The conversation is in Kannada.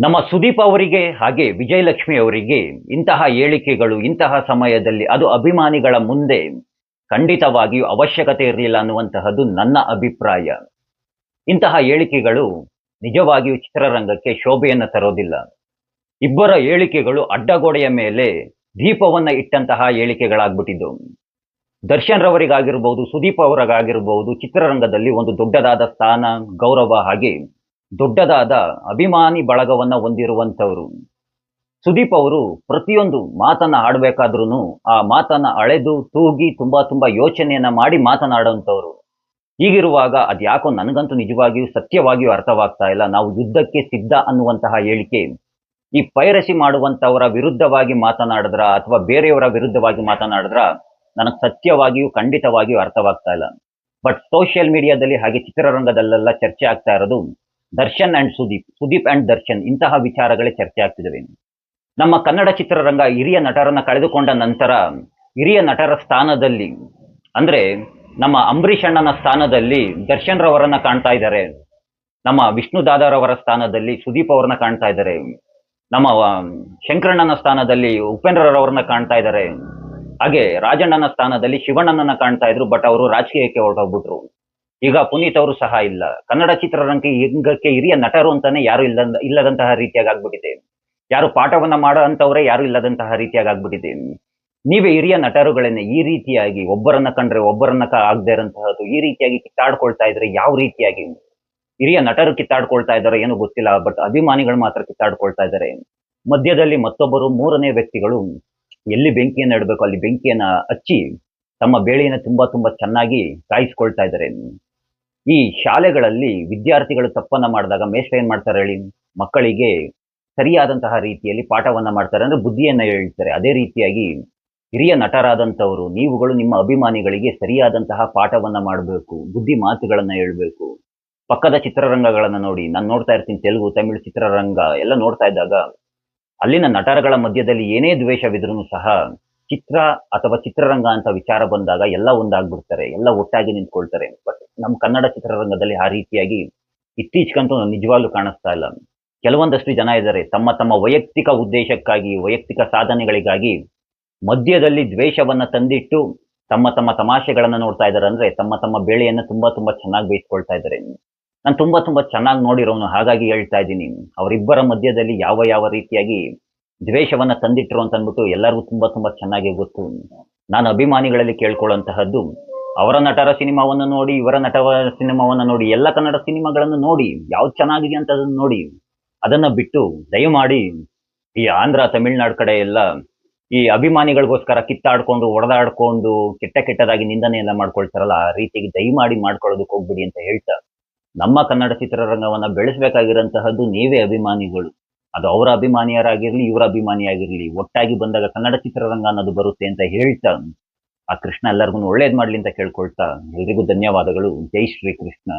ನಮ್ಮ ಸುದೀಪ್ ಅವರಿಗೆ ಹಾಗೆ ವಿಜಯಲಕ್ಷ್ಮಿ ಅವರಿಗೆ ಇಂತಹ ಹೇಳಿಕೆಗಳು, ಇಂತಹ ಸಮಯದಲ್ಲಿ ಅದು ಅಭಿಮಾನಿಗಳ ಮುಂದೆ ಖಂಡಿತವಾಗಿಯೂ ಅವಶ್ಯಕತೆ ಇರಲಿಲ್ಲ ಅನ್ನುವಂತಹದ್ದು ನನ್ನ ಅಭಿಪ್ರಾಯ. ಇಂತಹ ಹೇಳಿಕೆಗಳು ನಿಜವಾಗಿಯೂ ಚಿತ್ರರಂಗಕ್ಕೆ ಶೋಭೆಯನ್ನು ತರೋದಿಲ್ಲ. ಇಬ್ಬರ ಹೇಳಿಕೆಗಳು ಅಡ್ಡಗೋಡೆಯ ಮೇಲೆ ದೀಪವನ್ನು ಇಟ್ಟಂತಹ ಹೇಳಿಕೆಗಳಾಗ್ಬಿಟ್ಟಿದ್ದು. ದರ್ಶನ್ ರವರಿಗಾಗಿರ್ಬೋದು, ಸುದೀಪ್ ಅವರಿಗಾಗಿರ್ಬೋದು ಚಿತ್ರರಂಗದಲ್ಲಿ ಒಂದು ದೊಡ್ಡದಾದ ಸ್ಥಾನ, ಗೌರವ ಹಾಗೆ ದೊಡ್ಡದಾದ ಅಭಿಮಾನಿ ಬಳಗವನ್ನ ಹೊಂದಿರುವಂತವರು ಸುದೀಪ್ ಅವರು ಪ್ರತಿಯೊಂದು ಮಾತನ್ನ ಆಡ್ಬೇಕಾದ್ರೂ ಆ ಮಾತನ್ನ ಅಳೆದು ತೂಗಿ ತುಂಬಾ ತುಂಬಾ ಯೋಚನೆಯನ್ನ ಮಾಡಿ ಮಾತನಾಡುವಂಥವ್ರು ಹೀಗಿರುವಾಗ ಅದ್ಯಾಕೋ ನನಗಂತೂ ನಿಜವಾಗಿಯೂ ಸತ್ಯವಾಗಿಯೂ ಅರ್ಥವಾಗ್ತಾ ಇಲ್ಲ. ನಾವು ಯುದ್ಧಕ್ಕೆ ಸಿದ್ಧ ಅನ್ನುವಂತಹ ಹೇಳಿಕೆ ಈ ಪೈರಸಿ ಮಾಡುವಂತವರ ವಿರುದ್ಧವಾಗಿ ಮಾತನಾಡಿದ್ರ ಅಥವಾ ಬೇರೆಯವರ ವಿರುದ್ಧವಾಗಿ ಮಾತನಾಡಿದ್ರ ನನಗೆ ಸತ್ಯವಾಗಿಯೂ ಖಂಡಿತವಾಗಿಯೂ ಅರ್ಥವಾಗ್ತಾ ಇಲ್ಲ. ಬಟ್ ಸೋಷಿಯಲ್ ಮೀಡಿಯಾದಲ್ಲಿ ಹಾಗೆ ಚಿತ್ರರಂಗದಲ್ಲೆಲ್ಲ ಚರ್ಚೆ ಆಗ್ತಾ ಇರೋದು ದರ್ಶನ್ ಅಂಡ್ ಸುದೀಪ್ ಸುದೀಪ್ ಅಂಡ್ ದರ್ಶನ್ ಇಂತಹ ವಿಚಾರಗಳೇ ಚರ್ಚೆ ಆಗ್ತಿದ್ದಾವೆ. ನಮ್ಮ ಕನ್ನಡ ಚಿತ್ರರಂಗ ಹಿರಿಯ ನಟರನ್ನ ಕಳೆದುಕೊಂಡ ನಂತರ ಹಿರಿಯ ನಟರ ಸ್ಥಾನದಲ್ಲಿ, ಅಂದ್ರೆ ನಮ್ಮ ಅಂಬರೀಷ್ ಅಣ್ಣನ ಸ್ಥಾನದಲ್ಲಿ ದರ್ಶನ್ ರವರನ್ನ ಕಾಣ್ತಾ ಇದ್ದಾರೆ. ನಮ್ಮ ವಿಷ್ಣು ದಾದಾರವರ ಸ್ಥಾನದಲ್ಲಿ ಸುದೀಪ್ ಅವರನ್ನ ಕಾಣ್ತಾ ಇದ್ದಾರೆ. ನಮ್ಮ ಶಂಕರಣ್ಣನ ಸ್ಥಾನದಲ್ಲಿ ಉಪೇಂದ್ರರವರನ್ನ ಕಾಣ್ತಾ ಇದ್ದಾರೆ. ಹಾಗೆ ರಾಜಣ್ಣನ ಸ್ಥಾನದಲ್ಲಿ ಶಿವಣ್ಣನನ್ನ ಕಾಣ್ತಾ ಇದ್ರು, ಬಟ್ ಅವರು ರಾಜಕೀಯಕ್ಕೆ ಹೊರಟೋಗ್ಬಿಟ್ರು. ಈಗ ಪುನೀತ್ ಅವರು ಸಹ ಇಲ್ಲ. ಕನ್ನಡ ಚಿತ್ರರಂಗಕ್ಕೆ ಹಿಂಗಕ್ಕೆ ಹಿರಿಯ ನಟರು ಅಂತಾನೆ ಯಾರು ಇಲ್ಲ, ಇಲ್ಲದಂತಹ ರೀತಿಯಾಗಿ ಆಗ್ಬಿಟ್ಟಿದೆ. ಯಾರು ಪಾಠವನ್ನ ಮಾಡೋ ಯಾರು ಇಲ್ಲದಂತಹ ರೀತಿಯಾಗಿ ಆಗ್ಬಿಟ್ಟಿದೆ. ನೀವೇ ಹಿರಿಯ ನಟರುಗಳನ್ನೇ ಈ ರೀತಿಯಾಗಿ ಒಬ್ಬರನ್ನ ಕಂಡ್ರೆ ಒಬ್ಬರನ್ನ ಆಗದೆ ಇರಂತಹದ್ದು, ಈ ರೀತಿಯಾಗಿ ಕಿತ್ತಾಡ್ಕೊಳ್ತಾ ಇದ್ರೆ ಯಾವ ರೀತಿಯಾಗಿ? ಹಿರಿಯ ನಟರು ಕಿತ್ತಾಡ್ಕೊಳ್ತಾ ಇದ್ದಾರೆ ಏನು ಗೊತ್ತಿಲ್ಲ, ಬಟ್ ಅಭಿಮಾನಿಗಳು ಮಾತ್ರ ಕಿತ್ತಾಡ್ಕೊಳ್ತಾ ಇದ್ದಾರೆ. ಮಧ್ಯದಲ್ಲಿ ಮತ್ತೊಬ್ಬರು ಮೂರನೇ ವ್ಯಕ್ತಿಗಳು. ಎಲ್ಲಿ ಬೆಂಕಿಯನ್ನು ಇಡಬೇಕು, ಅಲ್ಲಿ ಬೆಂಕಿಯನ್ನ ಹಚ್ಚಿ ತಮ್ಮ ಬೇಳೆಯನ್ನು ತುಂಬಾ ತುಂಬಾ ಚೆನ್ನಾಗಿ ಕಾಯಿಸ್ಕೊಳ್ತಾ ಇದ್ದಾರೆ. ಈ ಶಾಲೆಗಳಲ್ಲಿ ವಿದ್ಯಾರ್ಥಿಗಳು ತಪ್ಪನ್ನ ಮಾಡಿದಾಗ ಮೇಷ್ಟ್ರು ಏನ್ ಮಾಡ್ತಾರೆ ಹೇಳಿ? ಮಕ್ಕಳಿಗೆ ಸರಿಯಾದಂತಹ ರೀತಿಯಲ್ಲಿ ಪಾಠವನ್ನ ಮಾಡ್ತಾರೆ ಅಂದ್ರೆ ಬುದ್ಧಿಯನ್ನ ಹೇಳ್ತಾರೆ. ಅದೇ ರೀತಿಯಾಗಿ ಹಿರಿಯ ನಟರಾದಂಥವರು, ನೀವುಗಳು ನಿಮ್ಮ ಅಭಿಮಾನಿಗಳಿಗೆ ಸರಿಯಾದಂತಹ ಪಾಠವನ್ನ ಮಾಡಬೇಕು, ಬುದ್ಧಿ ಮಾತುಗಳನ್ನ ಹೇಳ್ಬೇಕು. ಪಕ್ಕದ ಚಿತ್ರರಂಗಗಳನ್ನ ನೋಡಿ. ನಾನು ನೋಡ್ತಾ ಇರ್ತೀನಿ ತೆಲುಗು, ತಮಿಳು ಚಿತ್ರರಂಗ ಎಲ್ಲ ನೋಡ್ತಾ ಇದ್ದಾಗ ಅಲ್ಲಿನ ನಟರಗಳ ಮಧ್ಯದಲ್ಲಿ ಏನೇ ದ್ವೇಷವಿದ್ರೂ ಸಹ ಚಿತ್ರ ಅಥವಾ ಚಿತ್ರರಂಗ ಅಂತ ವಿಚಾರ ಬಂದಾಗ ಎಲ್ಲ ಒಂದಾಗ್ಬಿಡ್ತಾರೆ. ಎಲ್ಲ ಒಟ್ಟಾಗಿ ನಿಂತ್ಕೊಳ್ತಾರೆ. ನಮ್ಮ ಕನ್ನಡ ಚಿತ್ರರಂಗದಲ್ಲಿ ಆ ರೀತಿಯಾಗಿ ಇತ್ತೀಚೆಗಂತೂ ನಿಜವಾಗ್ಲೂ ಕಾಣಿಸ್ತಾ ಇಲ್ಲ. ಕೆಲವೊಂದಷ್ಟು ಜನ ಇದ್ದಾರೆ. ತಮ್ಮ ತಮ್ಮ ವೈಯಕ್ತಿಕ ಉದ್ದೇಶಕ್ಕಾಗಿ, ವೈಯಕ್ತಿಕ ಸಾಧನೆಗಳಿಗಾಗಿ ಮಧ್ಯದಲ್ಲಿ ದ್ವೇಷವನ್ನ ತಂದಿಟ್ಟು ತಮ್ಮ ತಮ್ಮ ತಮಾಷೆಗಳನ್ನ ನೋಡ್ತಾ ಇದ್ದಾರೆ ಅಂದ್ರೆ ತಮ್ಮ ತಮ್ಮ ಬೆಳೆಯನ್ನು ತುಂಬಾ ತುಂಬಾ ಚೆನ್ನಾಗಿ ಬೇಯಿಸ್ಕೊಳ್ತಾ ಇದ್ದಾರೆ. ನಾನು ತುಂಬಾ ತುಂಬಾ ಚೆನ್ನಾಗಿ ನೋಡಿರೋನು ಹಾಗಾಗಿ ಹೇಳ್ತಾ ಇದ್ದೀನಿ. ಅವರಿಬ್ಬರ ಮಧ್ಯದಲ್ಲಿ ಯಾವ ಯಾವ ರೀತಿಯಾಗಿ ದ್ವೇಷವನ್ನ ತಂದಿಟ್ರು ಅಂತ ಅಂದ್ಬಿಟ್ಟು ಎಲ್ಲರಿಗೂ ತುಂಬಾ ತುಂಬಾ ಚೆನ್ನಾಗಿ ಗೊತ್ತು. ನಾನು ಅಭಿಮಾನಿಗಳಲ್ಲಿ ಕೇಳ್ಕೊಳ್ಳುವಂತಹದ್ದು ಅವರ ನಟರ ಸಿನಿಮಾವನ್ನು ನೋಡಿ, ಇವರ ನಟರ ಸಿನಿಮಾವನ್ನು ನೋಡಿ, ಎಲ್ಲ ಕನ್ನಡ ಸಿನಿಮಾಗಳನ್ನು ನೋಡಿ, ಯಾವ್ದು ಚೆನ್ನಾಗಿದೆ ಅಂತ ಅದನ್ನ ನೋಡಿ, ಅದನ್ನ ಬಿಟ್ಟು ದಯಮಾಡಿ ಈ ಆಂಧ್ರ, ತಮಿಳ್ನಾಡು ಕಡೆ ಎಲ್ಲ ಈ ಅಭಿಮಾನಿಗಳಿಗೋಸ್ಕರ ಕಿತ್ತಾಡ್ಕೊಂಡು, ಒಡೆದಾಡ್ಕೊಂಡು, ಕೆಟ್ಟ ಕೆಟ್ಟದಾಗಿ ನಿಂದನೆ ಎಲ್ಲ ಮಾಡ್ಕೊಳ್ತಾರಲ್ಲ, ಆ ರೀತಿಗೆ ದಯಮಾಡಿ ಮಾಡ್ಕೊಳ್ಳೋದಕ್ಕೆ ಹೋಗ್ಬಿಡಿ ಅಂತ ಹೇಳ್ತಾ, ನಮ್ಮ ಕನ್ನಡ ಚಿತ್ರರಂಗವನ್ನ ಬೆಳೆಸಬೇಕಾಗಿರೋಂತಹದ್ದು ನೀವೇ ಅಭಿಮಾನಿಗಳು. ಅದು ಅವರ ಅಭಿಮಾನಿಯರಾಗಿರ್ಲಿ, ಇವರ ಅಭಿಮಾನಿಯಾಗಿರ್ಲಿ, ಒಟ್ಟಾಗಿ ಬಂದಾಗ ಕನ್ನಡ ಚಿತ್ರರಂಗ ಅನ್ನೋದು ಬರುತ್ತೆ ಅಂತ ಹೇಳ್ತಾ ಆ ಕೃಷ್ಣ ಎಲ್ಲರಿಗೂ ಒಳ್ಳೇದು ಮಾಡ್ಲಿ ಅಂತ ಕೇಳ್ಕೊಳ್ತಾ ಎಲ್ರಿಗೂ ಧನ್ಯವಾದಗಳು. ಜೈ ಶ್ರೀ ಕೃಷ್ಣ